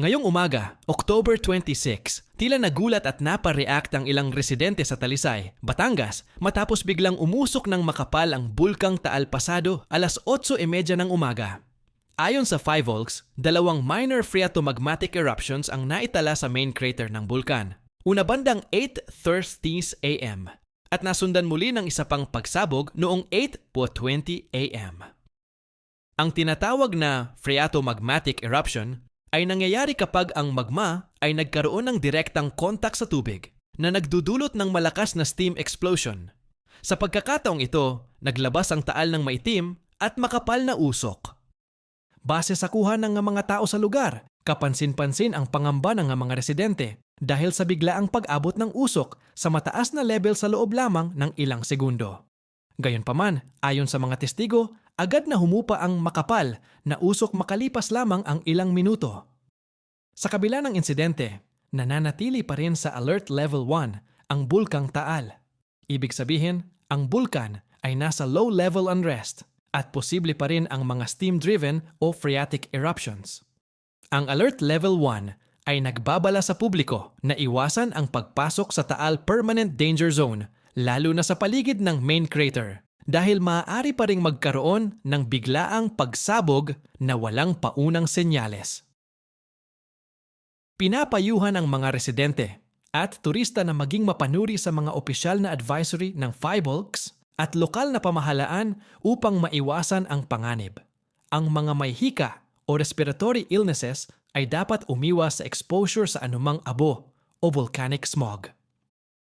Ngayong umaga, October 26, tila nagulat at napareact ang ilang residente sa Talisay, Batangas matapos biglang umusok ng makapal ang bulkang Taal Pasado alas 8.30 ng umaga. Ayon sa Five Volks, dalawang minor phreatomagmatic eruptions ang naitala sa main crater ng bulkan. Una bandang 8.30 AM at nasundan muli ng isa pang pagsabog noong 8.20 AM. Ang tinatawag na phreatomagmatic eruption ay nangyayari kapag ang magma ay nagkaroon ng direktang kontak sa tubig na nagdudulot ng malakas na steam explosion. Sa pagkakataong ito, naglabas ang taal ng maitim at makapal na usok. Base sa kuha ng mga tao sa lugar, kapansin-pansin ang pangamba ng mga residente dahil sa biglaang pag-abot ng usok sa mataas na level sa loob lamang ng ilang segundo. Gayunpaman, ayon sa mga testigo, agad na humupa ang makapal na usok makalipas lamang ang ilang minuto. Sa kabila ng insidente, nananatili pa rin sa Alert Level 1 ang bulkang Taal. Ibig sabihin, ang bulkan ay nasa low level unrest at posible pa rin ang mga steam-driven o phreatic eruptions. Ang Alert Level 1 ay nagbabala sa publiko na iwasan ang pagpasok sa Taal Permanent Danger Zone lalo na sa paligid ng main crater dahil maaari pa ring magkaroon ng biglaang pagsabog na walang paunang senyales. Pinapayuhan ang mga residente at turista na maging mapanuri sa mga opisyal na advisory ng Five Oaks at lokal na pamahalaan upang maiwasan ang panganib. Ang mga may hika o respiratory illnesses ay dapat umiwas sa exposure sa anumang abo o volcanic smog.